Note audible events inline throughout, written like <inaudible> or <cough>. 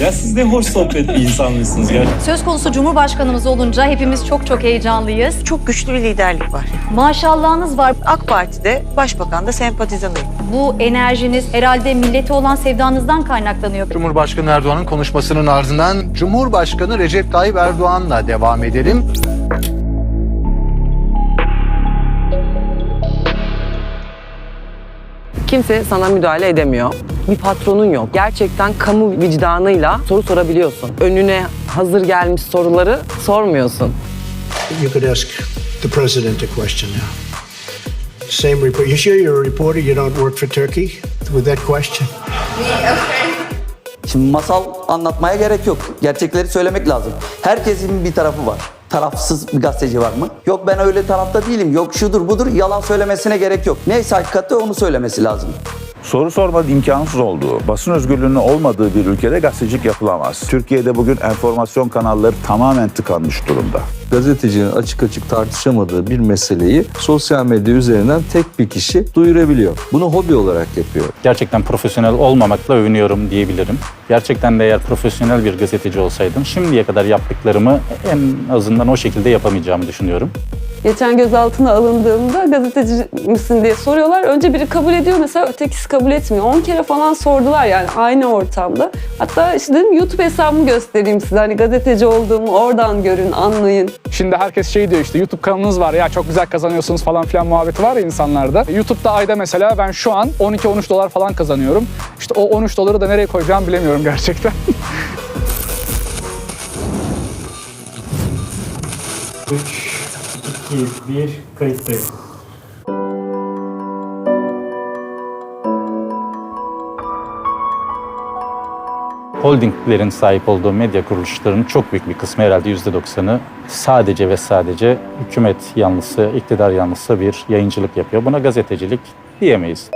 Ya siz ne hoş sohbet bir insanmışsınız gerçekten. Söz konusu Cumhurbaşkanımız olunca hepimiz çok çok heyecanlıyız. Çok güçlü bir liderlik var. Maşallahınız var. AK Parti'de başbakan da sempatizanıyım. Bu enerjiniz herhalde millete olan sevdanızdan kaynaklanıyor. Cumhurbaşkanı Erdoğan'ın konuşmasının ardından Cumhurbaşkanı Recep Tayyip Erdoğan'la devam edelim. Kimse sana müdahale edemiyor. Bir patronun yok. Gerçekten kamu vicdanıyla soru sorabiliyorsun. Önüne hazır gelmiş soruları sormuyorsun. You could ask the president a question now. Same report. You sure you're a reporter? You don't work for Turkey? With that question. Şimdi masal anlatmaya gerek yok. Gerçekleri söylemek lazım. Herkesin bir tarafı var. Tarafsız bir gazeteci var mı? Yok ben öyle tarafta değilim. Yok şudur budur. Yalan söylemesine gerek yok. Neyse hakikati onu söylemesi lazım. Soru sormanın imkansız olduğu, basın özgürlüğünün olmadığı bir ülkede gazetecilik yapılamaz. Türkiye'de bugün enformasyon kanalları tamamen tıkanmış durumda. gazetecinin açık açık tartışamadığı bir meseleyi sosyal medya üzerinden tek bir kişi duyurabiliyor. Bunu hobi olarak yapıyor. gerçekten profesyonel olmamakla övünüyorum diyebilirim. Gerçekten de eğer profesyonel bir gazeteci olsaydım şimdiye kadar yaptıklarımı en azından o şekilde yapamayacağımı düşünüyorum. Geçen gözaltına alındığımda gazeteci misin diye soruyorlar. Önce biri kabul ediyor mesela ötekisi kabul etmiyor. 10 kere falan sordular yani aynı ortamda. Hatta işte dedim YouTube hesabımı göstereyim size. Hani gazeteci olduğumu oradan görün, anlayın. Şimdi herkes şey diyor işte YouTube kanalınız var ya çok güzel kazanıyorsunuz falan filan muhabbeti var ya insanlarda. YouTube'da ayda mesela ben şu an 12-13 dolar falan kazanıyorum. İşte o 13 doları da nereye koyacağımı bilemiyorum gerçekten. <laughs> Holdinglerin sahip olduğu medya kuruluşlarının çok büyük bir kısmı herhalde %90'ı sadece ve sadece hükümet yanlısı, iktidar yanlısı bir yayıncılık yapıyor. Buna gazetecilik diyemeyiz.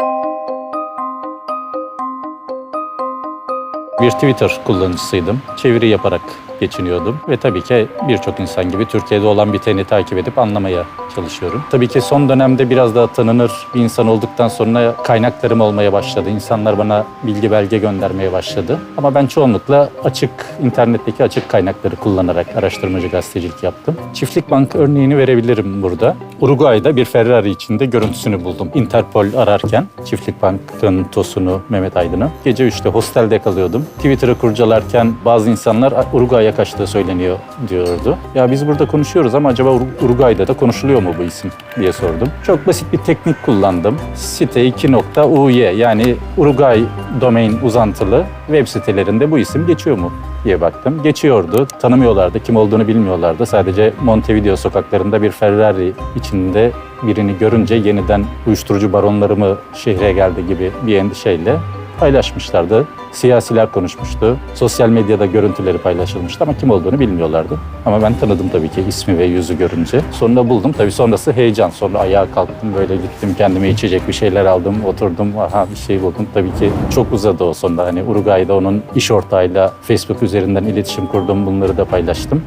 Bir Twitter kullanıcısıydım. Çeviri yaparak geçiniyordum ve tabii ki birçok insan gibi Türkiye'de olan biteni takip edip anlamaya çalışıyorum. Tabii ki son dönemde biraz daha tanınır bir insan olduktan sonra kaynaklarım olmaya başladı. İnsanlar bana bilgi belge göndermeye başladı. Ama ben çoğunlukla açık, internetteki açık kaynakları kullanarak araştırmacı gazetecilik yaptım. Çiftlik Bank örneğini verebilirim burada. Uruguay'da bir Ferrari içinde görüntüsünü buldum. Interpol ararken Çiftlik Bank'ın tosunu Mehmet Aydın'ı. Gece 3'te hostelde kalıyordum. Twitter'ı kurcalarken bazı insanlar Uruguay'a kaçtığı söyleniyor diyordu. Ya biz burada konuşuyoruz ama acaba Ur- Uruguay'da da konuşuluyor mu bu isim diye sordum. Çok basit bir teknik kullandım. Site 2.uy yani Uruguay domain uzantılı web sitelerinde bu isim geçiyor mu diye baktım. Geçiyordu. Tanımıyorlardı. Kim olduğunu bilmiyorlardı. Sadece Montevideo sokaklarında bir Ferrari içinde birini görünce yeniden uyuşturucu baronları mı şehre geldi gibi bir endişeyle paylaşmışlardı. Siyasiler konuşmuştu. Sosyal medyada görüntüleri paylaşılmıştı ama kim olduğunu bilmiyorlardı. Ama ben tanıdım tabii ki ismi ve yüzü görünce. Sonunda buldum. Tabii sonrası heyecan. Sonra ayağa kalktım böyle gittim kendime içecek bir şeyler aldım. Oturdum. Aha bir şey buldum. Tabii ki çok uzadı o sonra. Hani Uruguay'da onun iş ortağıyla Facebook üzerinden iletişim kurdum. Bunları da paylaştım.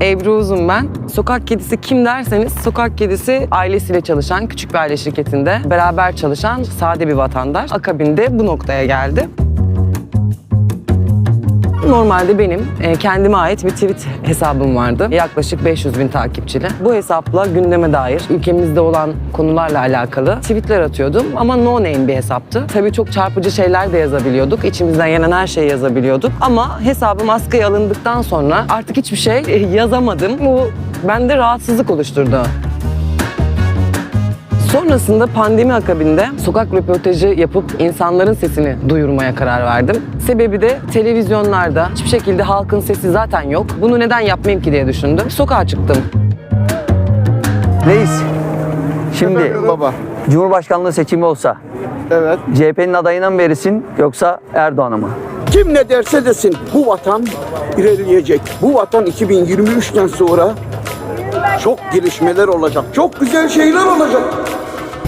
Ebru Uzun ben. Sokak kedisi kim derseniz sokak kedisi ailesiyle çalışan küçük bir aile şirketinde beraber çalışan sade bir vatandaş. Akabinde bu noktaya geldi. Normalde benim e, kendime ait bir tweet hesabım vardı. Yaklaşık 500 bin takipçili. Bu hesapla gündeme dair ülkemizde olan konularla alakalı tweetler atıyordum. Ama no name bir hesaptı. Tabii çok çarpıcı şeyler de yazabiliyorduk. İçimizden gelen her şeyi yazabiliyorduk. Ama hesabım askıya alındıktan sonra artık hiçbir şey e, yazamadım. Bu bende rahatsızlık oluşturdu. Sonrasında pandemi akabinde sokak röportajı yapıp insanların sesini duyurmaya karar verdim. Sebebi de televizyonlarda hiçbir şekilde halkın sesi zaten yok. Bunu neden yapmayayım ki diye düşündüm. Sokağa çıktım. Reis, şimdi baba. Cumhurbaşkanlığı seçimi olsa Evet. CHP'nin adayına mı verirsin yoksa Erdoğan'a mı? Kim ne derse desin bu vatan ilerleyecek. Bu vatan 2023'ten sonra çok gelişmeler olacak. Çok güzel şeyler olacak.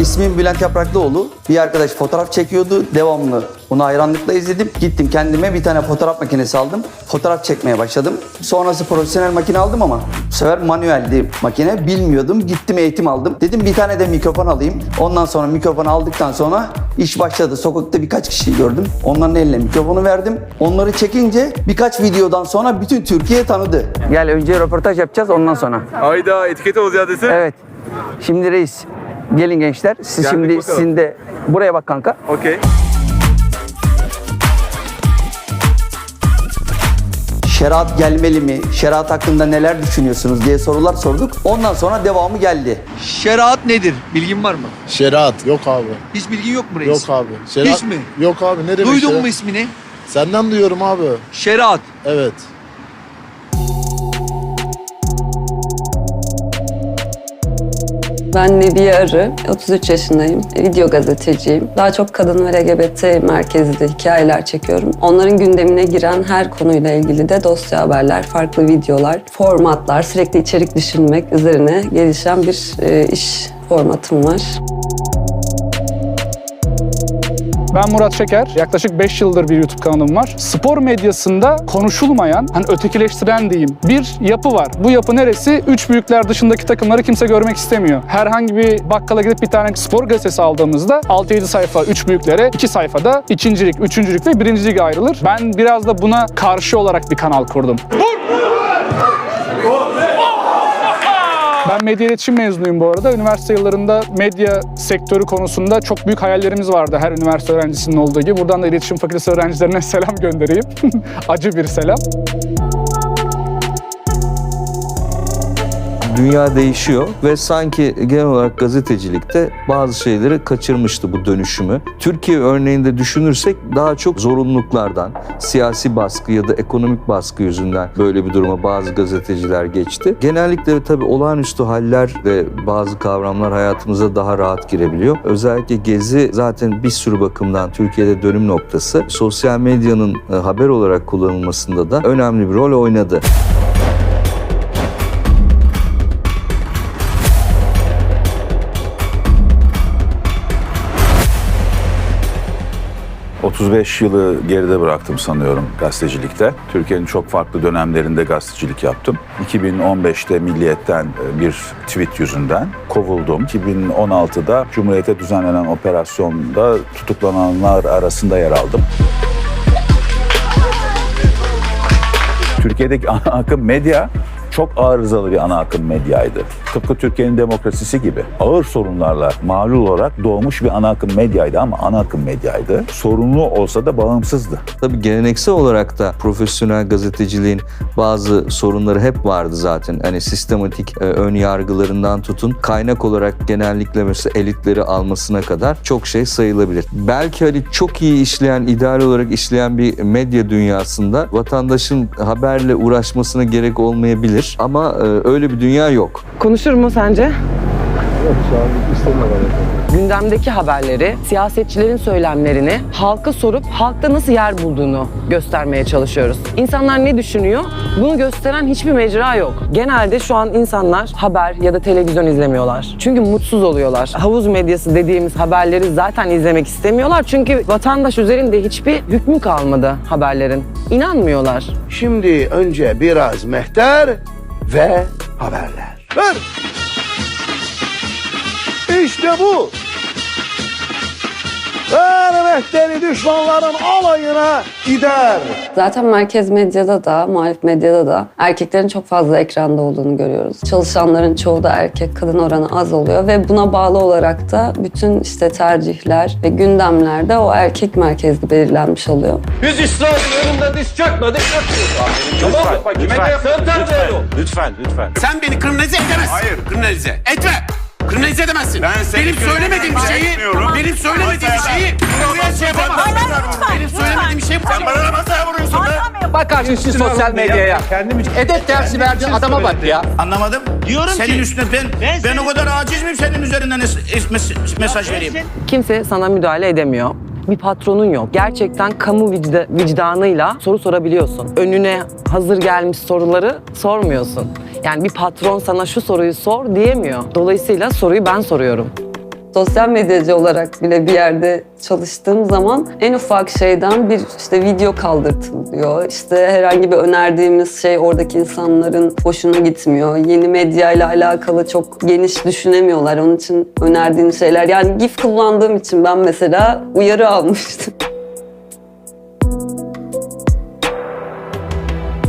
İsmim Bülent Yapraklıoğlu. Bir arkadaş fotoğraf çekiyordu. Devamlı onu hayranlıkla izledim. Gittim kendime bir tane fotoğraf makinesi aldım. Fotoğraf çekmeye başladım. Sonrası profesyonel makine aldım ama bu sefer manueldi makine. Bilmiyordum. Gittim eğitim aldım. Dedim bir tane de mikrofon alayım. Ondan sonra mikrofonu aldıktan sonra iş başladı. Sokakta birkaç kişiyi gördüm. Onların eline mikrofonu verdim. Onları çekince birkaç videodan sonra bütün Türkiye tanıdı. Gel önce röportaj yapacağız ondan sonra. Hayda etiket olacağız desin. Evet. Şimdi reis. Gelin gençler. Siz Geldik şimdi bakalım. sizin de buraya bak kanka. Okey. Şeriat gelmeli mi? Şeriat hakkında neler düşünüyorsunuz diye sorular sorduk. Ondan sonra devamı geldi. Şeriat nedir? Bilgin var mı? Şeriat yok abi. Hiç bilgin yok mu reis? Yok abi. Şeriat, Hiç mi? Yok abi ne demek Duydun şeriat? mu ismini? Senden duyuyorum abi. Şeriat. Evet. Ben Nebiye Arı, 33 yaşındayım. Video gazeteciyim. Daha çok kadın ve LGBT merkezli hikayeler çekiyorum. Onların gündemine giren her konuyla ilgili de dosya haberler, farklı videolar, formatlar, sürekli içerik düşünmek üzerine gelişen bir e, iş formatım var. Ben Murat Şeker. Yaklaşık 5 yıldır bir YouTube kanalım var. Spor medyasında konuşulmayan, hani ötekileştiren diyeyim bir yapı var. Bu yapı neresi? Üç büyükler dışındaki takımları kimse görmek istemiyor. Herhangi bir bakkala gidip bir tane spor gazetesi aldığımızda 6-7 sayfa üç büyüklere, 2 sayfada ikincilik, üçüncülük ve birincilik ayrılır. Ben biraz da buna karşı olarak bir kanal kurdum. Ben medya iletişim mezunuyum bu arada. Üniversite yıllarında medya sektörü konusunda çok büyük hayallerimiz vardı her üniversite öğrencisinin olduğu gibi. Buradan da iletişim fakültesi öğrencilerine <laughs> selam göndereyim. <laughs> Acı bir selam. Dünya değişiyor ve sanki genel olarak gazetecilikte bazı şeyleri kaçırmıştı bu dönüşümü. Türkiye örneğinde düşünürsek daha çok zorunluluklardan, siyasi baskı ya da ekonomik baskı yüzünden böyle bir duruma bazı gazeteciler geçti. Genellikle tabii olağanüstü haller ve bazı kavramlar hayatımıza daha rahat girebiliyor. Özellikle Gezi zaten bir sürü bakımdan Türkiye'de dönüm noktası. Sosyal medyanın e, haber olarak kullanılmasında da önemli bir rol oynadı. 35 yılı geride bıraktım sanıyorum gazetecilikte. Türkiye'nin çok farklı dönemlerinde gazetecilik yaptım. 2015'te Milliyet'ten e, bir tweet yüzünden kovuldum. 2016'da Cumhuriyet'e düzenlenen operasyonda tutuklananlar arasında yer aldım. Türkiye'deki ana akım medya çok arızalı bir ana akım medyaydı. Tıpkı Türkiye'nin demokrasisi gibi. Ağır sorunlarla mağlul olarak doğmuş bir ana akım medyaydı ama ana akım medyaydı. Sorunlu olsa da bağımsızdı. Tabii geleneksel olarak da profesyonel gazeteciliğin bazı sorunları hep vardı zaten. Hani sistematik e, ön yargılarından tutun kaynak olarak genellikle mesela elitleri almasına kadar çok şey sayılabilir. Belki hani çok iyi işleyen, ideal olarak işleyen bir medya dünyasında vatandaşın haberle uğraşmasına gerek olmayabilir ama e, öyle bir dünya yok. Konuşur mu sence? Gündemdeki haberleri, siyasetçilerin söylemlerini halka sorup halkta nasıl yer bulduğunu göstermeye çalışıyoruz. İnsanlar ne düşünüyor? Bunu gösteren hiçbir mecra yok. Genelde şu an insanlar haber ya da televizyon izlemiyorlar. Çünkü mutsuz oluyorlar. Havuz medyası dediğimiz haberleri zaten izlemek istemiyorlar. Çünkü vatandaş üzerinde hiçbir hükmü kalmadı haberlerin. İnanmıyorlar. Şimdi önce biraz mehter ve haberler. Ver. İşte bu. Mehteri düşmanların alayına gider. Zaten merkez medyada da, muhalif medyada da erkeklerin çok fazla ekranda olduğunu görüyoruz. Çalışanların çoğu da erkek, kadın oranı az oluyor ve buna bağlı olarak da bütün işte tercihler ve gündemlerde o erkek merkezli belirlenmiş oluyor. Biz İsrail'in önünden diz çökmedik. Tamam mı? Tercih ol. Lütfen, lütfen. Sen beni kriminalize edemezsin. Hayır. Kriminalize. Etme. Kriminalize edemezsin. benim söylemediğim bir şeyi, benim söylemediğim bir şeyi buraya şey yapamazsın. Benim söylemediğim bir şeyi Sen bana masaya vuruyorsun be. Bak kardeşim sosyal medyaya. Edep dersi verdiğin adama bak ya. Anlamadım. Diyorum senin üstüne ben, ben, o kadar aciz miyim senin üzerinden es- es- mes- mesaj vereyim? Kimse sana müdahale edemiyor. Bir patronun yok. Gerçekten kamu vicda- vicdanıyla soru sorabiliyorsun. Önüne hazır gelmiş soruları sormuyorsun. Yani bir patron sana şu soruyu sor diyemiyor. Dolayısıyla soruyu ben soruyorum. Sosyal medyacı olarak bile bir yerde çalıştığım zaman en ufak şeyden bir işte video kaldırtılıyor. İşte herhangi bir önerdiğimiz şey oradaki insanların hoşuna gitmiyor. Yeni medya ile alakalı çok geniş düşünemiyorlar. Onun için önerdiğim şeyler yani GIF kullandığım için ben mesela uyarı almıştım. <laughs>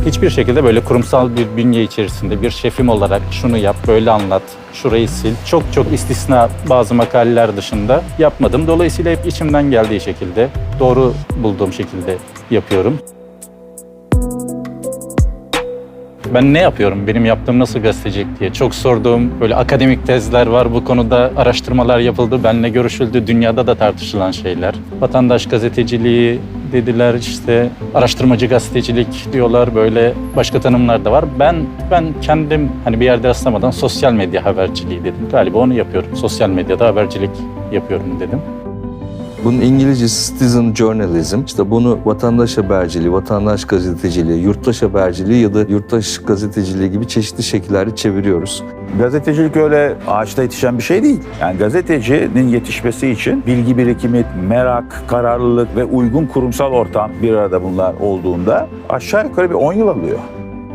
Hiçbir şekilde böyle kurumsal bir bünye içerisinde bir şefim olarak şunu yap, böyle anlat, şurayı sil. Çok çok istisna bazı makaleler dışında yapmadım. Dolayısıyla hep içimden geldiği şekilde, doğru bulduğum şekilde yapıyorum. Ben ne yapıyorum, benim yaptığım nasıl gazetecilik diye çok sorduğum böyle akademik tezler var. Bu konuda araştırmalar yapıldı, benimle görüşüldü. Dünyada da tartışılan şeyler. Vatandaş gazeteciliği dediler işte araştırmacı gazetecilik diyorlar böyle başka tanımlar da var. Ben ben kendim hani bir yerde rastlamadan sosyal medya haberciliği dedim. Galiba onu yapıyorum. Sosyal medyada habercilik yapıyorum dedim. Bunun İngilizcesi citizen journalism. İşte bunu vatandaş haberciliği, vatandaş gazeteciliği, yurttaş haberciliği ya da yurttaş gazeteciliği gibi çeşitli şekillerde çeviriyoruz. Gazetecilik öyle ağaçta yetişen bir şey değil. Yani gazetecinin yetişmesi için bilgi birikimi, merak, kararlılık ve uygun kurumsal ortam bir arada bunlar olduğunda aşağı yukarı bir 10 yıl alıyor.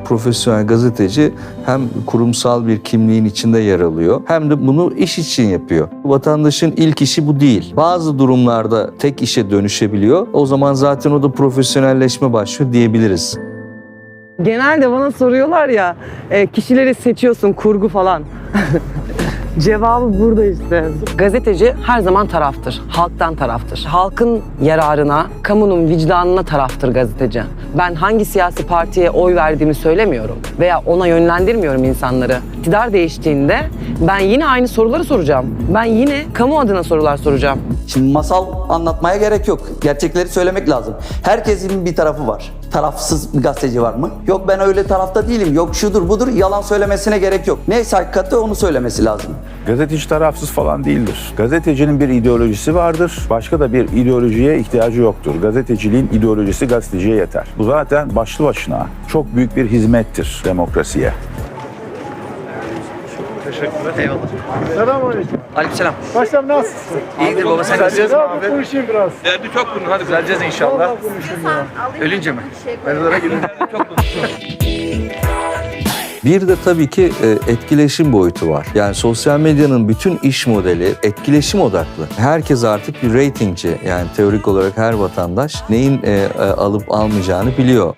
Profesyonel gazeteci hem kurumsal bir kimliğin içinde yer alıyor hem de bunu iş için yapıyor. Vatandaşın ilk işi bu değil. Bazı durumlarda tek işe dönüşebiliyor. O zaman zaten o da profesyonelleşme başlıyor diyebiliriz. Genelde bana soruyorlar ya e, kişileri seçiyorsun kurgu falan. <laughs> Cevabı burada işte. Gazeteci her zaman taraftır. Halktan taraftır. Halkın yararına, kamunun vicdanına taraftır gazeteci. Ben hangi siyasi partiye oy verdiğimi söylemiyorum veya ona yönlendirmiyorum insanları. İktidar değiştiğinde ben yine aynı soruları soracağım. Ben yine kamu adına sorular soracağım. Şimdi masal anlatmaya gerek yok. Gerçekleri söylemek lazım. Herkesin bir tarafı var. Tarafsız bir gazeteci var mı? Yok ben öyle tarafta değilim. Yok şudur budur. Yalan söylemesine gerek yok. Neyse hakikati onu söylemesi lazım. Gazeteci tarafsız falan değildir. Gazetecinin bir ideolojisi vardır. Başka da bir ideolojiye ihtiyacı yoktur. Gazeteciliğin ideolojisi gazeteciye yeter. Bu zaten başlı başına çok büyük bir hizmettir demokrasiye. Aleykümselam. Başlam nasılsın? İyidir baba sen yapıp bu işin biraz? Derdi çok bunun hadi düzeleceğiz inşallah. Ölünce mi? Mezara girince. Bir de tabii ki e, etkileşim boyutu var. Yani sosyal medyanın bütün iş modeli etkileşim odaklı. Herkes artık bir ratingci. Yani teorik olarak her vatandaş neyin e, e, alıp almayacağını biliyor.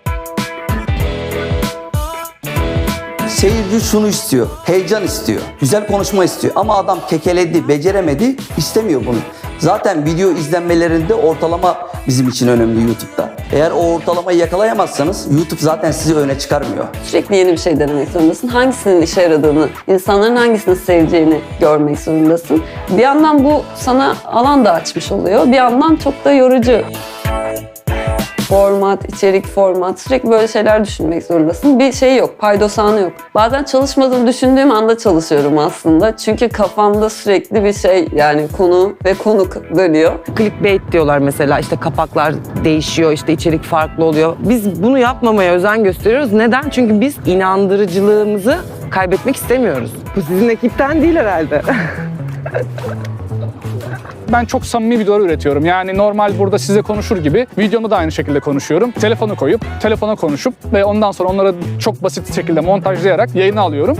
Seyirci şunu istiyor. Heyecan istiyor. Güzel konuşma istiyor. Ama adam kekeledi, beceremedi. istemiyor bunu. Zaten video izlenmelerinde ortalama bizim için önemli YouTube'da. Eğer o ortalamayı yakalayamazsanız YouTube zaten sizi öne çıkarmıyor. Sürekli yeni bir şey denemek zorundasın. Hangisinin işe yaradığını, insanların hangisini seveceğini görmek zorundasın. Bir yandan bu sana alan da açmış oluyor. Bir yandan çok da yorucu. Format, içerik format, sürekli böyle şeyler düşünmek zorundasın. Bir şey yok, paydosanı yok. Bazen çalışmadığımı düşündüğüm anda çalışıyorum aslında. Çünkü kafamda sürekli bir şey yani konu ve konuk dönüyor. Clickbait diyorlar mesela işte kapaklar değişiyor işte içerik farklı oluyor. Biz bunu yapmamaya özen gösteriyoruz. Neden? Çünkü biz inandırıcılığımızı kaybetmek istemiyoruz. Bu sizin ekipten değil herhalde. <laughs> Ben çok samimi videolar üretiyorum. Yani normal burada size konuşur gibi videomu da aynı şekilde konuşuyorum. Telefonu koyup, telefona konuşup ve ondan sonra onları çok basit şekilde montajlayarak yayına alıyorum.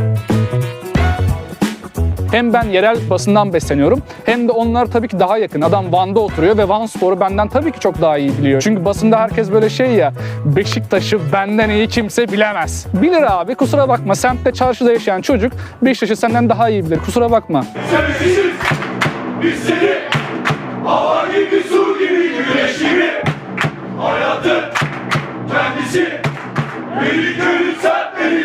Hem ben yerel basından besleniyorum hem de onlar tabii ki daha yakın. Adam Van'da oturuyor ve Van Spor'u benden tabii ki çok daha iyi biliyor. Çünkü basında herkes böyle şey ya Beşiktaş'ı benden iyi kimse bilemez. Bilir abi kusura bakma semtte çarşıda yaşayan çocuk Beşiktaş'ı senden daha iyi bilir kusura bakma. Biz seni hava gibi su gibi güneş gibi hayatın kendisi beni görür sen beni.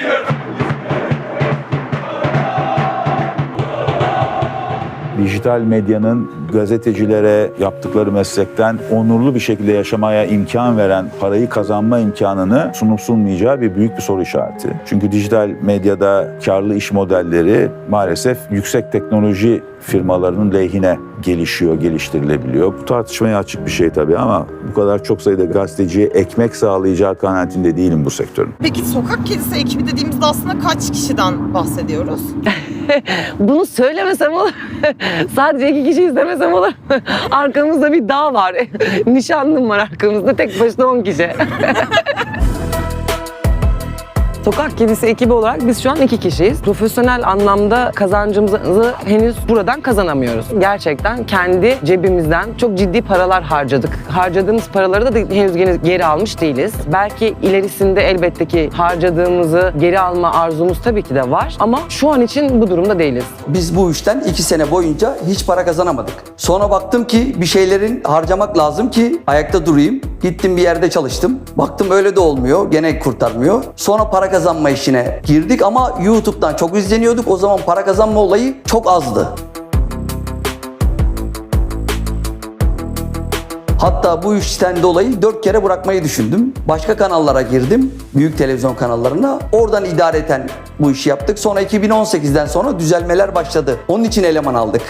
Dijital medyanın gazetecilere yaptıkları meslekten onurlu bir şekilde yaşamaya imkan veren parayı kazanma imkanını sunup sunmayacağı bir büyük bir soru işareti. Çünkü dijital medyada karlı iş modelleri maalesef yüksek teknoloji firmalarının lehine gelişiyor, geliştirilebiliyor. Bu tartışmaya açık bir şey tabii ama bu kadar çok sayıda gazeteciye ekmek sağlayacağı kanaatinde değilim bu sektörün. Peki sokak kedisi ekibi dediğimizde aslında kaç kişiden bahsediyoruz? <laughs> Bunu söylemesem olur. <laughs> Sadece iki kişi izlemesem olur. <laughs> Arkamızda bir dağ var. <laughs> Nişanlım var arkamızda. Tek başına 10 kişi. <laughs> Sokak Kedisi ekibi olarak biz şu an iki kişiyiz. Profesyonel anlamda kazancımızı henüz buradan kazanamıyoruz. Gerçekten kendi cebimizden çok ciddi paralar harcadık. Harcadığımız paraları da henüz geri- almış değiliz. Belki ilerisinde elbette ki harcadığımızı geri alma arzumuz tabii ki de var. Ama şu an için bu durumda değiliz. Biz bu işten iki sene boyunca hiç para kazanamadık. Sonra baktım ki bir şeylerin harcamak lazım ki ayakta durayım. Gittim bir yerde çalıştım. Baktım öyle de olmuyor. Gene kurtarmıyor. Sonra para kazanma işine girdik ama YouTube'dan çok izleniyorduk. O zaman para kazanma olayı çok azdı. Hatta bu işten dolayı dört kere bırakmayı düşündüm. Başka kanallara girdim. Büyük televizyon kanallarına. Oradan idareten bu işi yaptık. Sonra 2018'den sonra düzelmeler başladı. Onun için eleman aldık.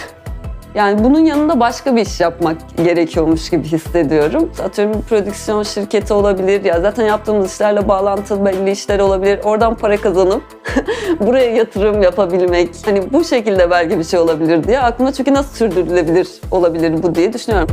Yani bunun yanında başka bir iş yapmak gerekiyormuş gibi hissediyorum. Atıyorum bir prodüksiyon şirketi olabilir. Ya zaten yaptığımız işlerle bağlantılı belli işler olabilir. Oradan para kazanıp <laughs> buraya yatırım yapabilmek. Hani bu şekilde belki bir şey olabilir diye aklıma çünkü nasıl sürdürülebilir olabilir bu diye düşünüyorum.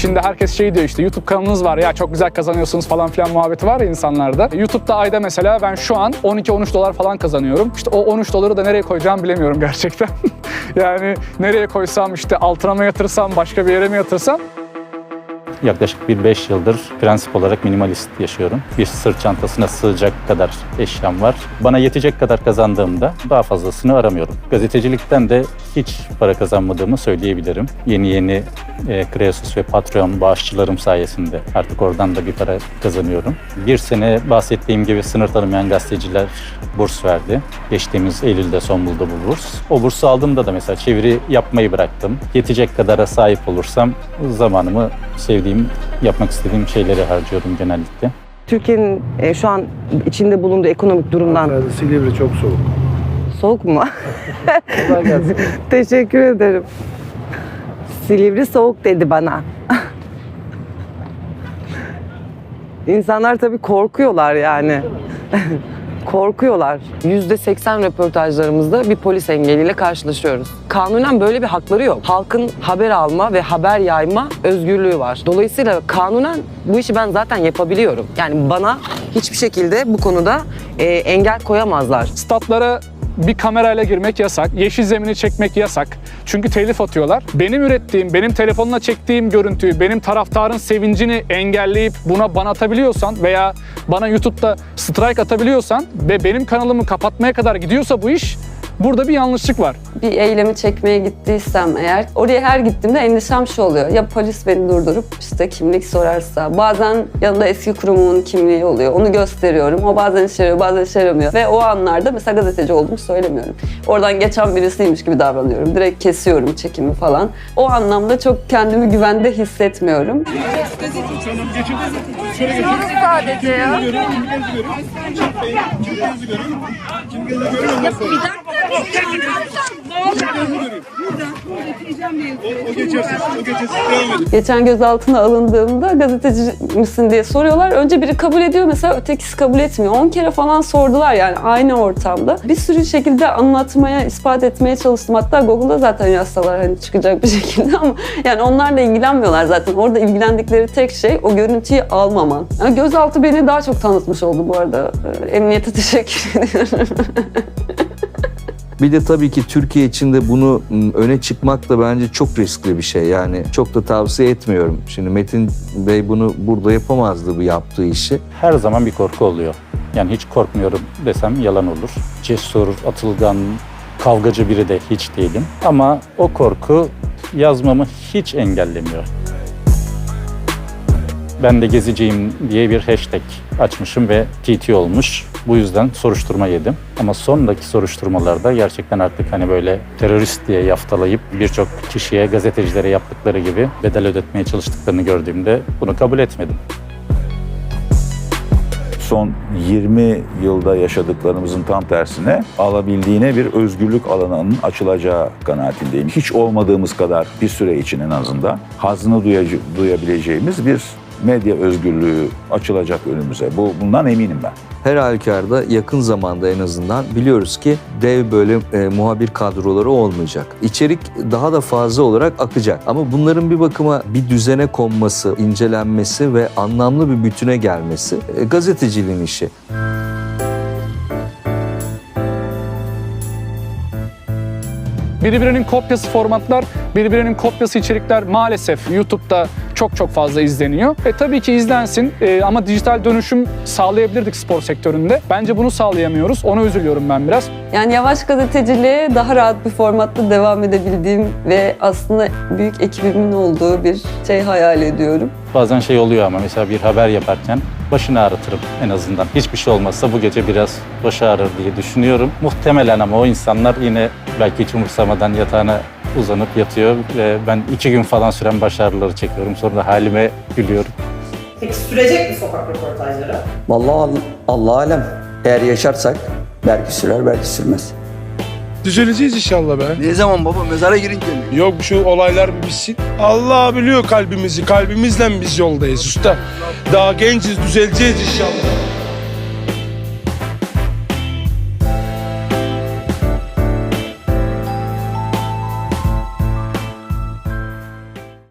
Şimdi herkes şey diyor işte YouTube kanalınız var ya çok güzel kazanıyorsunuz falan filan muhabbeti var ya insanlarda. YouTube'da ayda mesela ben şu an 12-13 dolar falan kazanıyorum. İşte o 13 doları da nereye koyacağımı bilemiyorum gerçekten. <laughs> yani nereye koysam işte altına mı yatırsam başka bir yere mi yatırsam Yaklaşık bir 5 yıldır prensip olarak minimalist yaşıyorum. Bir sırt çantasına sığacak kadar eşyam var. Bana yetecek kadar kazandığımda daha fazlasını aramıyorum. Gazetecilikten de hiç para kazanmadığımı söyleyebilirim. Yeni yeni e, Kreasus ve Patreon bağışçılarım sayesinde artık oradan da bir para kazanıyorum. Bir sene bahsettiğim gibi sınır tanımayan gazeteciler burs verdi. Geçtiğimiz Eylül'de son buldu bu burs. O bursu aldığımda da mesela çeviri yapmayı bıraktım. Yetecek kadara sahip olursam zamanımı sevdiğim, yapmak istediğim şeyleri harcıyorum genellikle. Türkiye'nin e, şu an içinde bulunduğu ekonomik durumdan... Silivri çok soğuk. Soğuk mu? <laughs> Teşekkür ederim. Silivri soğuk dedi bana. <laughs> İnsanlar tabii korkuyorlar yani. <laughs> korkuyorlar. Yüzde seksen röportajlarımızda bir polis engeliyle karşılaşıyoruz. Kanunen böyle bir hakları yok. Halkın haber alma ve haber yayma özgürlüğü var. Dolayısıyla kanunen bu işi ben zaten yapabiliyorum. Yani bana hiçbir şekilde bu konuda e, engel koyamazlar. statlara bir kamerayla girmek yasak, yeşil zemini çekmek yasak. Çünkü telif atıyorlar. Benim ürettiğim, benim telefonla çektiğim görüntüyü, benim taraftarın sevincini engelleyip buna ban atabiliyorsan veya bana YouTube'da strike atabiliyorsan ve benim kanalımı kapatmaya kadar gidiyorsa bu iş, burada bir yanlışlık var. bir eylemi çekmeye gittiysem eğer oraya her gittiğimde endişem şu oluyor. Ya polis beni durdurup işte kimlik sorarsa bazen yanında eski kurumumun kimliği oluyor. Onu gösteriyorum. O bazen işe yarıyor bazen işe yaramıyor. Ve o anlarda mesela gazeteci olduğumu söylemiyorum. Oradan geçen birisiymiş gibi davranıyorum. Direkt kesiyorum çekimi falan. O anlamda çok kendimi güvende hissetmiyorum. Geçen gözaltına alındığımda gazeteci misin diye soruyorlar. Önce biri kabul ediyor mesela ötekisi kabul etmiyor. 10 kere falan sordular yani aynı ortamda. Bir sürü şekilde anlatmaya, ispat etmeye çalıştım. Hatta Google'da zaten yazsalar hani çıkacak bir şekilde ama yani onlarla ilgilenmiyorlar zaten. Orada ilgilendikleri tek şey o görüntüyü almaman. Yani gözaltı beni daha çok tanıtmış oldu bu arada. Ee, Emniyete teşekkür <laughs> ediyorum. Bir de tabii ki Türkiye içinde bunu m, öne çıkmak da bence çok riskli bir şey. Yani çok da tavsiye etmiyorum. Şimdi Metin Bey bunu burada yapamazdı bu yaptığı işi. Her zaman bir korku oluyor. Yani hiç korkmuyorum desem yalan olur. Cesur, atılgan, kavgacı biri de hiç değilim. Ama o korku yazmamı hiç engellemiyor. Ben de geziciyim diye bir hashtag açmışım ve TT olmuş. Bu yüzden soruşturma yedim. Ama sonraki soruşturmalarda gerçekten artık hani böyle terörist diye yaftalayıp birçok kişiye, gazetecilere yaptıkları gibi bedel ödetmeye çalıştıklarını gördüğümde bunu kabul etmedim. Son 20 yılda yaşadıklarımızın tam tersine alabildiğine bir özgürlük alanının açılacağı kanaatindeyim. Hiç olmadığımız kadar bir süre için en azından duyac- duyabileceğimiz bir medya özgürlüğü açılacak önümüze. Bu bundan eminim ben. Her halükarda yakın zamanda en azından biliyoruz ki dev böyle e, muhabir kadroları olmayacak. İçerik daha da fazla olarak akacak. Ama bunların bir bakıma bir düzene konması, incelenmesi ve anlamlı bir bütüne gelmesi e, gazeteciliğin işi. Birbirinin kopyası formatlar, birbirinin kopyası içerikler maalesef YouTube'da çok çok fazla izleniyor. E tabii ki izlensin e, ama dijital dönüşüm sağlayabilirdik spor sektöründe. Bence bunu sağlayamıyoruz. Ona üzülüyorum ben biraz. Yani yavaş gazeteciliğe daha rahat bir formatta devam edebildiğim ve aslında büyük ekibimin olduğu bir şey hayal ediyorum. Bazen şey oluyor ama mesela bir haber yaparken başını ağrıtırım en azından. Hiçbir şey olmazsa bu gece biraz başı ağrır diye düşünüyorum. Muhtemelen ama o insanlar yine belki hiç umursamadan yatağına uzanıp yatıyor ve ben iki gün falan süren baş ağrıları çekiyorum. Sonra da halime gülüyorum. Peki sürecek mi sokak röportajları? Vallahi Allah alem. Eğer yaşarsak belki sürer belki sürmez. Düzeleceğiz inşallah be. Ne zaman baba mezara girince mi? Yok şu olaylar bir bitsin. Allah biliyor kalbimizi. Kalbimizle biz yoldayız usta. Daha genciz düzeleceğiz inşallah.